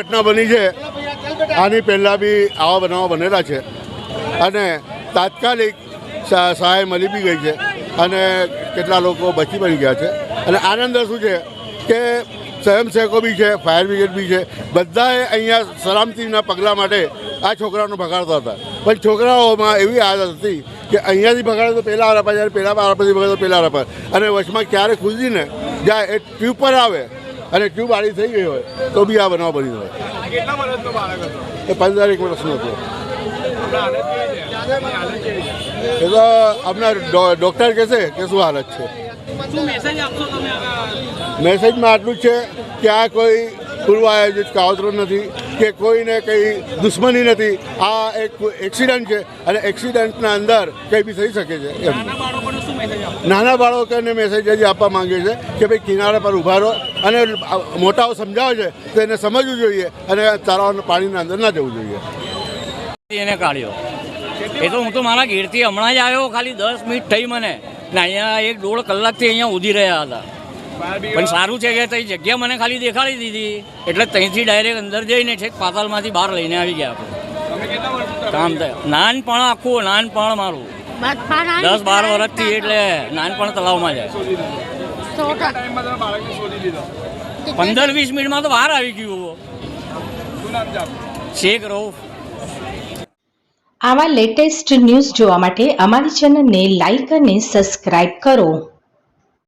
ઘટના બની છે. આની પહેલાં બી આવા બનાવો બનેલા છે. અને તાત્કાલિક સહાય મળી બી ગઈ છે. અને કેટલા લોકો બચી બની ગયા છે. અને આનંદ શું છે કે સ્વયંસેવકો બી છે, ફાયર બ્રિગેડ બી છે, બધાએ અહીંયા સલામતીના પગલાં માટે આ છોકરાઓને ભગાડતા હતા. પણ છોકરાઓમાં એવી આદત હતી કે અહીંયાથી ભગાડે તો પહેલાં આરાપા જ્યારે પહેલાં આરાપાથી ભગાડે તો પહેલાં આરાપા અને વચમાં ક્યારે ખુલીને જાય એ ટ્યુબ પર આવે અને ટ્યુબ આડી થઈ ગઈ હોય તો બી આ બનાવ બની હોય એ પંદર એક વર્ષનો હતો. એ તો આપણા ડૉક્ટર કહેશે કે શું હાલત છે. મેસેજમાં આટલું જ છે કે આ કોઈ પૂર્વ આયોજિત કાવતરો નથી. કે કોઈને કંઈ દુશ્મની નથી. આ એક એક્સિડન્ટ છે અને એક્સિડન્ટના અંદર કંઈ બી થઈ શકે છે એમ. નાના બાળકોને શું મેસેજ આપશો નાના બાળકોને મેસેજ હજી આપવા માંગે છે કે ભાઈ કિનારા પર ઊભા રહો અને મોટાઓ સમજાવે છે તો એને સમજવું જોઈએ અને તળાવ પાણીના અંદર ના જવું જોઈએ. એને કાઢ્યો. એ તો હું તો મારા ઘેરથી હમણાં જ આવ્યો ખાલી દસ મિનિટ થઈ મને. ને અહીંયા એક દોઢ કલાકથી અહીંયા ઉધી રહ્યા હતા. પણ સારું છે કે તઈ જગ્યા મને ખાલી દેખાડી દીધી. એટલે ત્યાંથી ડાયરેક્ટ અંદર જઈને છેક પાતાલમાંથી બહાર લઈને આવી ગયા આપણે. તમે કેટલા વર્ષથી કામ થાય નાનપણ આખું નાનપણ મારું. દસ બાર વર્ષથી એટલે નાનપણ તલાવમાં જાય. પંદર વીસ મિનિટમાં તો બહાર આવી ગયું શેખ રઉફ. આવા લેટેસ્ટ ન્યૂઝ જોવા માટે અમારી ચેનલને લાઈક અને સબસ્ક્રાઇબ કરો.